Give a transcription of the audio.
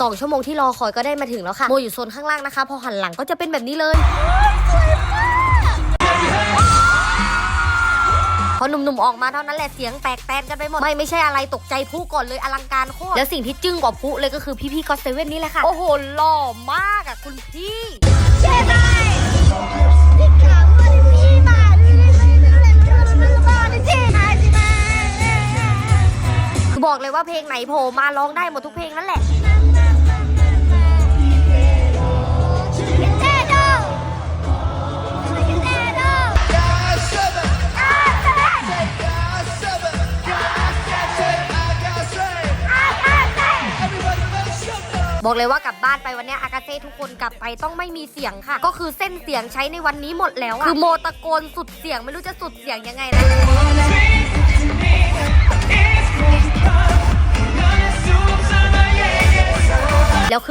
สองชั่วโมงที่รอคอยก็ได้มาถึงแล้วค่ะ โมอยู่โซนข้างล่างนะคะ พอหันหลังก็จะเป็นแบบนี้เลยพอหนุ่มๆออกมาเท่านั้นแหละเสียงแตกแตนกันไปหมด ไม่ไม่ใช่อะไรตกใจผู้ก่อนเลยอลังการโคตรแล้วสิ่งที่จึ้งกว่าผู้เลยก็คือพี่ๆก็เซเว่นนี่แหละค่ะ โอ้โหหล่อมากอะคุณพี่คือบอกเลยว่าเพลงไหนโผล่มาร้องได้หมดทุกเพลงนั่นแหละ บอกเลยว่ากลับบ้านไปวันนี้อากาเซ่ทุกคนกลับไปต้องไม่มีเสียงค่ะ ก็คือเส้นเสียงใช้ในวันนี้หมดแล้วอะคือโมตะโกนสุดเสียงไม่รู้จะสุดเสียงยังไงนะ